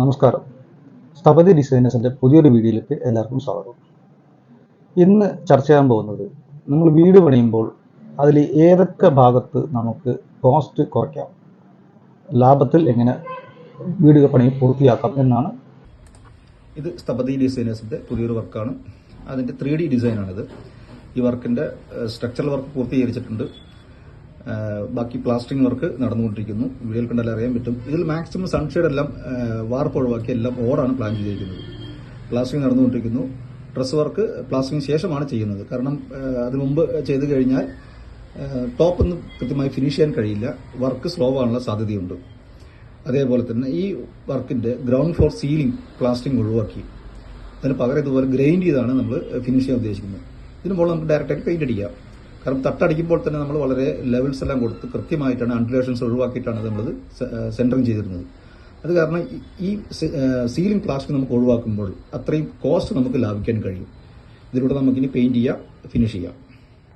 നമസ്കാരം. സ്ഥപതി ഡിസൈനേഴ്സിന്റെ പുതിയൊരു വീഡിയോയിലേക്ക് എല്ലാവർക്കും സ്വാഗതം. ഇന്ന് ചർച്ച ചെയ്യാൻ പോകുന്നത് നമ്മൾ വീട് പണിയുമ്പോൾ അതിൽ ഏതൊക്കെ ഭാഗത്ത് നമുക്ക് കോസ്റ്റ് കുറയ്ക്കാം? ലാഭത്തിൽ എങ്ങനെ വീട് പണി പൂർത്തിയാക്കാം എന്നാണ്. ഇത് സ്ഥപതി ഡിസൈനേഴ്സിന്റെ പുതിയൊരു വർക്കാണ്. അതിന്റെ ത്രീ ഡി ഡിസൈനാണിത് ഈ വർക്കിന്റെ സ്ട്രക്ചറൽ വർക്ക് പൂർത്തീകരിച്ചിട്ടുണ്ട്. ബാക്കി പ്ലാസ്റ്ററിംഗ് വർക്ക് നടന്നുകൊണ്ടിരിക്കുന്നു. വീഡിയോയിൽ കണ്ടാൽ അറിയാൻ പറ്റും. ഇതിൽ മാക്സിമം സൺഷെയ്ഡ് എല്ലാം വാർപ്പ് ഒഴിവാക്കി എല്ലാം ഓറാണ് പ്ലാൻ ചെയ്തിരിക്കുന്നത്. പ്ലാസ്റ്ററിംഗ് നടന്നുകൊണ്ടിരിക്കുന്നു. ഡ്രസ് വർക്ക് പ്ലാസ്റ്ററിംഗ് ശേഷമാണ് ചെയ്യുന്നത്. കാരണം അതിനു മുമ്പ് ചെയ്ത് കഴിഞ്ഞാൽ ടോപ്പ് ഒന്നും കൃത്യമായി ഫിനിഷ് ചെയ്യാൻ കഴിയില്ല. വർക്ക് സ്ലോ ആവാനുള്ള സാധ്യതയുണ്ട്. അതേപോലെ തന്നെ ഈ വർക്കിന്റെ ഗ്രൗണ്ട് ഫ്ലോർ സീലിംഗ് പ്ലാസ്റ്റിംഗ് ഒഴിവാക്കി. അതിന് പകരം ഇതുപോലെ ഗ്രൈൻഡ് ചെയ്താണ് നമ്മൾ ഫിനിഷ് ചെയ്യാൻ ഉദ്ദേശിക്കുന്നത്. ഇതിന് മുകളിൽ നമുക്ക് ഡയറക്റ്റായിട്ട് പെയിന്റ് അടിക്കാം. കാരണം തട്ടടിക്കുമ്പോൾ തന്നെ നമ്മൾ വളരെ ലെവൽസ് എല്ലാം കൊടുത്ത് കൃത്യമായിട്ടാണ് അൺഡുലേഷൻസ് ഒഴിവാക്കിയിട്ടാണ് നമ്മൾ സെന്ററിങ് ചെയ്തിരുന്നത്. അത് കാരണം ഈ- സീലിംഗ് പ്ലാസ്റ്റിക് നമുക്ക് ഒഴിവാക്കുമ്പോൾ അത്രയും കോസ്റ്റ് നമുക്ക് ലാഭിക്കാൻ കഴിയും. ഇതിലൂടെ നമുക്കിനി പെയിന്റ് ചെയ്യാം ഫിനിഷ് ചെയ്യാം.